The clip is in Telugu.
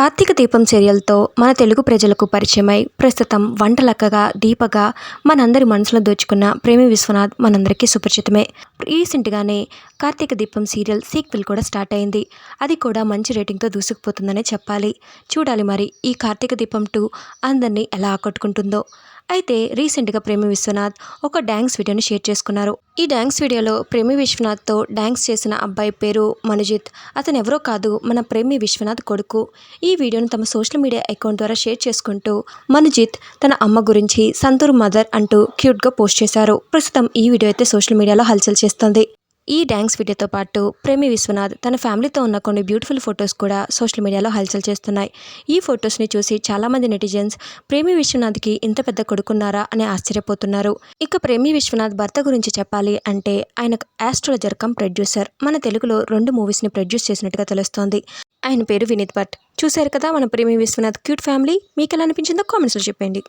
కార్తీక దీపం సీరియల్తో మన తెలుగు ప్రజలకు పరిచయమై ప్రస్తుతం వంటలక్కగా దీపగా మనందరి మనసులో దోచుకున్న ప్రేమి విశ్వనాథ్ మనందరికీ సుపరిచితమే. రీసెంట్గానే కార్తీక దీపం సీరియల్ సీక్వెల్ కూడా స్టార్ట్ అయింది. అది కూడా మంచి రేటింగ్తో దూసుకుపోతుందనే చెప్పాలి. చూడాలి మరి ఈ కార్తీక దీపం టూ అందరినీ ఎలా ఆకట్టుకుంటుందో. అయితే రీసెంట్గా ప్రేమి విశ్వనాథ్ ఒక డ్యాన్స్ వీడియోని షేర్ చేసుకున్నారు. ఈ డ్యాన్స్ వీడియోలో ప్రేమి విశ్వనాథ్తో డ్యాన్స్ చేసిన అబ్బాయి పేరు మనుజిత్ అతను ఎవరో కాదు మన ప్రేమి విశ్వనాథ్ కొడుకు. ఈ ఈ వీడియోను తమ సోషల్ మీడియా అకౌంట్ ద్వారా షేర్ చేసుకుంటూ మనుజిత్ తన అమ్మ గురించి సంతూర్ మదర్ అంటూ క్యూట్గా పోస్ట్ చేశారు. ప్రస్తుతం ఈ వీడియో అయితే సోషల్ మీడియాలో హల్చల్ చేస్తుంది. ఈ డ్యాన్స్ వీడియోతో పాటు ప్రేమి విశ్వనాథ్ తన ఫ్యామిలీతో ఉన్న కొన్ని బ్యూటిఫుల్ ఫొటోస్ కూడా సోషల్ మీడియాలో హల్చల్ చేస్తున్నాయి. ఈ ఫొటోస్ని చూసి చాలామంది నెటిజన్స్ ప్రేమి విశ్వనాథ్కి ఇంత పెద్ద కొడుకున్నారా అని ఆశ్చర్యపోతున్నారు. ఇక ప్రేమి విశ్వనాథ్ భర్త గురించి చెప్పాలి అంటే ఆయన ఆస్ట్రాలజర్ కమ్ ప్రొడ్యూసర్. మన తెలుగులో రెండు మూవీస్ని ప్రొడ్యూస్ చేసినట్టుగా తెలుస్తోంది. ఆయన పేరు వినీత్ భట్. చూశారు కదా మన ప్రేమి విశ్వనాథ్ క్యూట్ ఫ్యామిలీ? మీకు ఎలా అనిపించిందో కామెంట్స్లో చెప్పండి.